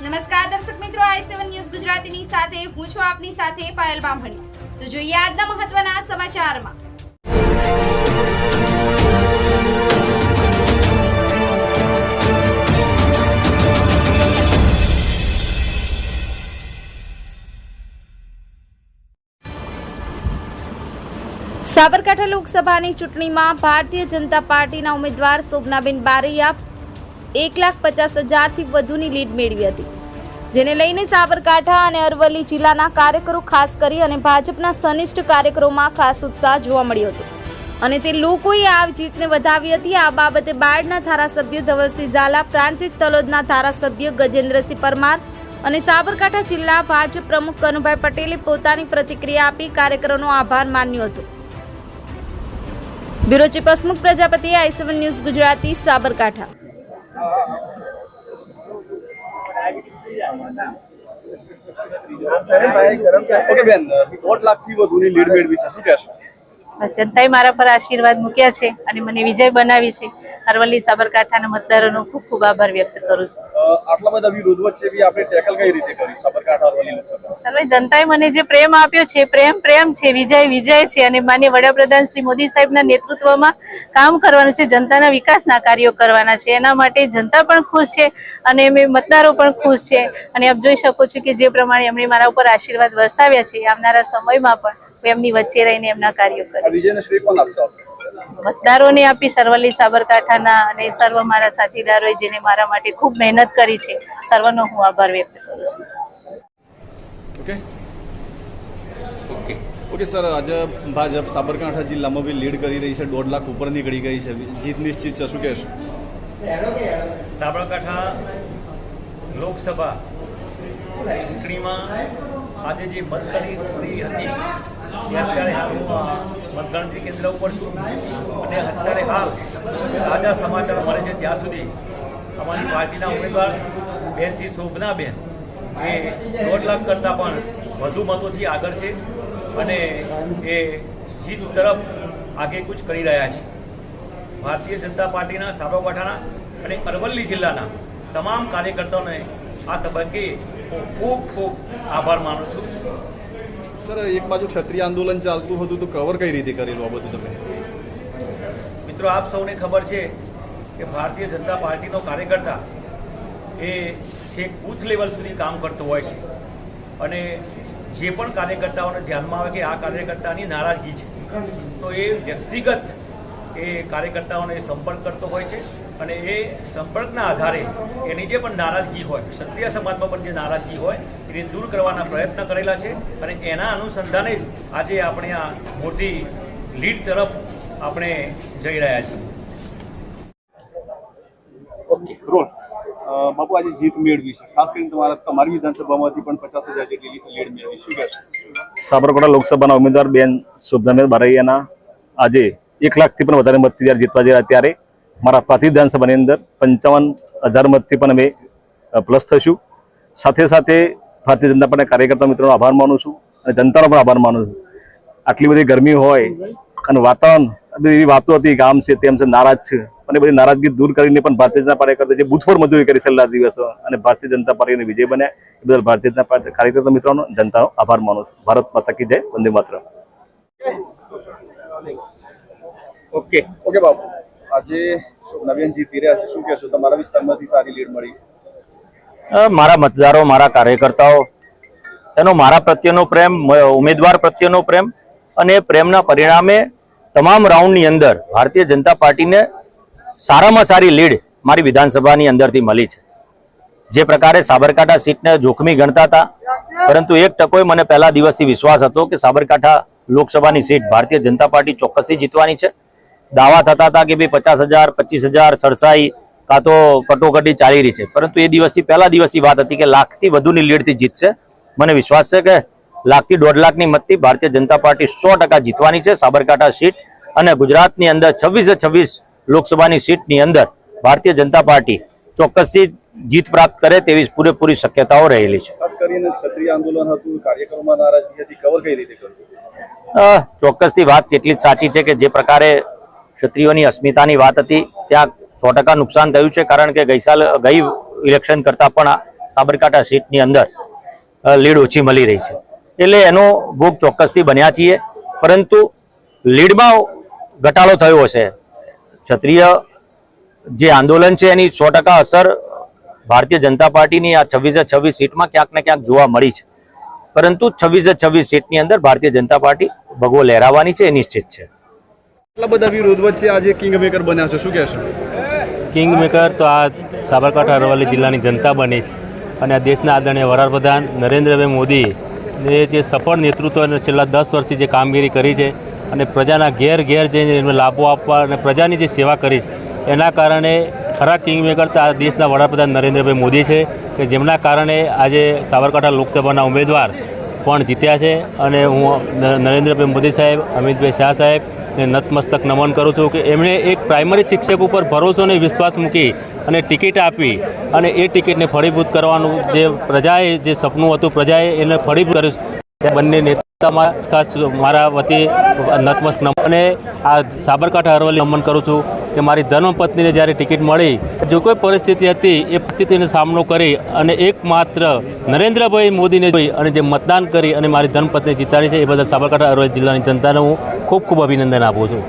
નમસ્કાર દર્શક મિત્રો, આઈ સેવન ન્યૂઝ ગુજરાતીની સાથે, હું છું આપની સાથે પાયલ બામણી. તો જોઈએ આજના મહત્વના સમાચારમાં. સાબરકાંઠા લોકસભાની ચૂંટણીમાં ભારતીય જનતા પાર્ટીના ઉમેદવાર શોભનાબેન બારૈયા એક લાખ પચાસ હજારથી વધુની લીડ મેળવી હતી. જેને લઈને સાબરકાંઠા અને અરવલ્લી જિલ્લાના કાર્યકરો ખાસ કરી અને ભાજપના સનિષ્ઠ કાર્યકરોમાં ખાસ ઉત્સાહ જોવા મળ્યો હતો. અને તે લોકોએ આ જીતને વધાવી હતી. આ બાબતે બાયડના ધારાસભ્ય ધવલસિંહ ઝાલા, પ્રાંતિજ તલોદના ધારાસભ્ય ગજેન્દ્રસિંહ પરમાર અને સાબરકાંઠા જિલ્લા ભાજપ પ્રમુખ કનુભાઈ પટેલે પોતાની પ્રતિક્રિયા આપી કાર્યકરોનો આભાર માન્યો હતો. Bureau chief Prajapati, I news Gujarati, Sabarkantha. Okay બેન દોઢ લાખથી વધુની લીડ મેળવી છે. શું કહેશો? જનતાએ મારા પર આશીર્વાદ મૂક્યા છે અને મને વિજય બનાવી છે. અરવલ્લી સાબરકાંઠાના મતદારોનો ખૂબ ખૂબ આભાર વ્યક્ત કરું છું. આટલા બધા વિરોધ વચ્ચે બી આપણે ટેકલ કઈ રીતે કરી? સાબરકાંઠા અરવલ્લી લોકસભા. સર્વે જનતાએ મને જે પ્રેમ આપ્યો છે પ્રેમ પ્રેમ છે વિજય વિજય છે અને માન્ય વડાપ્રધાન શ્રી મોદી સાહેબના નેતૃત્વમાં કામ કરવાનું છે જનતાના વિકાસના કાર્યો કરવાના છે. એના માટે જનતા પણ ખુશ છે અને એમ મતદારો પણ ખુશ છે. અને આપ જોઈ શકો છો કે જે પ્રમાણે એમણે મારા ઉપર આશીર્વાદ વરસાવ્યા છે આવનારા સમયમાં પણ હું એમની વચ્ચે રહીને એમના કાર્યો કરીશ. વિજયને શ્રી કોણ આપશો આપ? મતદારોને આપી સર્વલી સાબરકાંઠાના અને સર્વ મારા સાથીદારોએ જેને મારા માટે ખૂબ મહેનત કરી છે સર્વનો હું આભાર વ્યક્ત કરું છું. ઓકે? ઓકે. ઓકે સર આજે ભાજપ સાબરકાંઠા જિલ્લામાં બી લીડ કરી રહી છે દોઢ લાખ ઉપર નીકળી ગઈ છે. જીત નિશ્ચિત છે શું કહેશો? સાબરકાંઠા લોકસભા ચૂંટણીમાં આજે જે મતગણતરી હતી એ અત્યારે મતગણતરી કેન્દ્ર ઉપર છું અને અત્યારે હાલ તાજા સમાચાર મળે છે, ત્યાં સુધી અમારી પાર્ટીના ઉમેદવાર બેન શ્રી શોભનાબેન એ દોઢ લાખ કરતાં પણ વધુ મતોથી આગળ છે અને એ જીત તરફ આગેકૂચ કરી રહ્યા છે. ભારતીય જનતા પાર્ટીના સાબરકાંઠાના અને અરવલ્લી જિલ્લાના તમામ કાર્યકર્તાઓને આ તબક્કે હું ખૂબ ખૂબ આભાર માનું છું. સર, એક બાજુ ક્ષત્રિય આંદોલન ચાલતું હતું તો કવર કઈ રીતે કરેલું આ બધું તમે? મિત્રો, આપ સૌને ખબર છે કે ભારતીય જનતા પાર્ટીનો કાર્યકર્તા એ છેક બૂથ લેવલ સુધી કામ કરતો હોય છે. અને જે પણ કાર્યકર્તાઓને ધ્યાનમાં આવે કે આ કાર્યકર્તાની નારાજગી છે, તો એ વ્યક્તિગત એ કાર્યકર્તાઓને સંપર્ક કરતો હોય છે અને એ સંપર્કના આધારે એની જે પણ નારાજગી હોય ક્ષત્રિય સમાજમાં પણ જે નારાજગી હોય એને દૂર કરવાના પ્રયત્ન કરેલા છે અને એના અનુસંધાને જ આજે આપણે આ મોટી લીડ તરફ આપણે જઈ રહ્યા છીએ. Okay roll. બાપુ આજે જીત મેળવી છે. ખાસ કરીને તમારા તમારી વિધાનસભામાંથી પણ પચાસ હજાર જેટલી લીડ મેળવી. શું કહેશો? સાબરકાંઠા લોકસભાના ઉમેદવાર બેન શુભનાબેન બારૈયાના આજે એક લાખથી પણ વધારે મતથી જ્યારે જીતવા જયા ત્યારે મારા પ્રાંતિજ વિધાનસભાની અંદર પંચાવન હજાર મતથી પણ અમે પ્લસ થશું. સાથે સાથે ભારતીય જનતા પાર્ટીના કાર્યકર્તા મિત્રોનો આભાર માનું છું અને જનતાનો પણ આભાર માનું છું. આટલી બધી ગરમી હોય અને વાતાવરણ, બધી એવી વાતો હતી ગામ છે તેમ છે, નારાજ છે. અને બધી નારાજગી દૂર કરીને પણ ભારતીય જનતા પાર્ટી કરતા જે બુથ મજૂરી કરી છેલ્લા દિવસો અને ભારતીય જનતા પાર્ટીને વિજય બન્યા, એ બદલ ભારતીય જનતા પાર્ટી કાર્યકર્તા મિત્રોનો જનતાનો આભાર માનું છું. ભારત માતા કી જય, વંદે માતરમ. ઓકે ઓકે બાપુ. આજે નવીનજી રહ્યા છે. શું કહેશો? તમારા વિસ્તારમાંથી સારી લીડ મળી છે. મારા મતદારો, મારા કાર્યકર્તાઓ, એનો મારા પ્રત્યેનો પ્રેમ ઉમેદવાર પ્રત્યેનો પ્રેમ અને પ્રેમના પરિણામે તમામ રાઉન્ડની અંદર ભારતીય જનતા પાર્ટીને સારામાં સારી લીડ મારી વિધાનસભાની અંદરથી મળી છે. જે પ્રકારે સાબરકાંઠા સીટને જોખમી ગણતા હતા, પરંતુ એક ટકોએ મને પહેલા દિવસથી વિશ્વાસ હતો કે સાબરકાંઠા લોકસભાની સીટ ભારતીય જનતા પાર્ટી ચોક્કસથી જીતવાની છે. દાવા થતા હતા કે ભાઈ પચાસ હજાર પચીસ હજાર સરસાઈ કાં તો કટોકટી ચાલી રહી છે. પરંતુ એ દિવસથી પહેલા દિવસની વાત હતી કે લાખથી વધુની લીડથી જીતશે. મને વિશ્વાસ છે કે લાખથી દોઢ લાખની મતથી ભારતીય જનતા પાર્ટી સો જીતવાની છે સાબરકાંઠા સીટ અને ગુજરાતની અંદર છવ્વીસે છવ્વીસ લોકસભાની સીટની અંદર ભારતીય જનતા પાર્ટી ચોક્કસથી જીત પ્રાપ્ત કરે તેવી પૂરેપૂરી શક્યતાઓ રહેલી છે. ચોક્કસથી વાત એટલી જ સાચી છે કે જે પ્રકારે ક્ષત્રિયોની અસ્મિતાની વાત હતી. ત્યાં સો નુકસાન થયું છે કારણ કે ગઈ સાલ, ગઈ ઇલેક્શન કરતાં પણ સાબરકાંઠા સીટની અંદર લીડ ઓછી મળી રહી છે. એટલે એનો ભોગ ચોક્કસથી બન્યા છીએ. પરંતુ લીડમાં ઘટાડો થયો હશે ક્ષત્રિય જે આંદોલન છે એની સો અસર ભારતીય જનતા પાર્ટીની આ છવ્વીસે છવ્વીસ સીટમાં ક્યાંક ને ક્યાંક જોવા મળી છે. પરંતુ છવ્વીસે છવ્વીસ સીટની અંદર ભારતીય જનતા પાર્ટી ભગવો લહેરાવાની છે એ નિશ્ચિત છે. એટલા બધા વિરોધ વચ્ચે આજે કિંગ મેકર બન્યા છો, શું કહેશો? કિંગ મેકર તો આ સાબરકાંઠા, અરવલ્લી જિલ્લાની જનતા બની છે. અને આ દેશના આદરણીય વડાપ્રધાન નરેન્દ્રભાઈ મોદી એ જે સફળ નેતૃત્વ અને છેલ્લા દસ વર્ષથી જે કામગીરી કરી છે અને પ્રજાના ઘેર ઘેર જઈને લાભો આપવા અને પ્રજાની જે સેવા કરી છે, એના કારણે ખરા કિંગ મેકર તો આ દેશના વડાપ્રધાન નરેન્દ્રભાઈ મોદી છે કે જેમના કારણે આજે સાબરકાંઠા લોકસભાના ઉમેદવાર પણ જીત્યા છે અને હું નરેન્દ્રભાઈ મોદી સાહેબ, અમિતભાઈ શાહ સાહેબ ને નતમસ્તક નમન કરું છું કે એમણે એક પ્રાઇમરી શિક્ષક ઉપર ભરોસો અને વિશ્વાસ મૂકી અને ટિકિટ આપી અને એ ટિકિટને ફળીભૂત કરવાનું જે પ્રજાએ જે સપનું હતું, પ્રજાએ એને ફળીભૂત કર્યું બંને નેતામાં ખાસ મારા વતી નતમસ્ત અને આ સાબરકાંઠા અરવલ્લી નમન કરું છું કે મારી ધર્મપત્નીને જ્યારે ટિકિટ મળી, જો કોઈ પરિસ્થિતિ હતી, એ પરિસ્થિતિનો સામનો કરી અને એકમાત્ર નરેન્દ્રભાઈ મોદીને જોઈ અને જે મતદાન કરી અને મારી ધર્મપત્ની જીતાડી છે, એ બદલ સાબરકાંઠા અરવલ્લી જિલ્લાની જનતાને હું ખૂબ ખૂબ અભિનંદન આપું છું.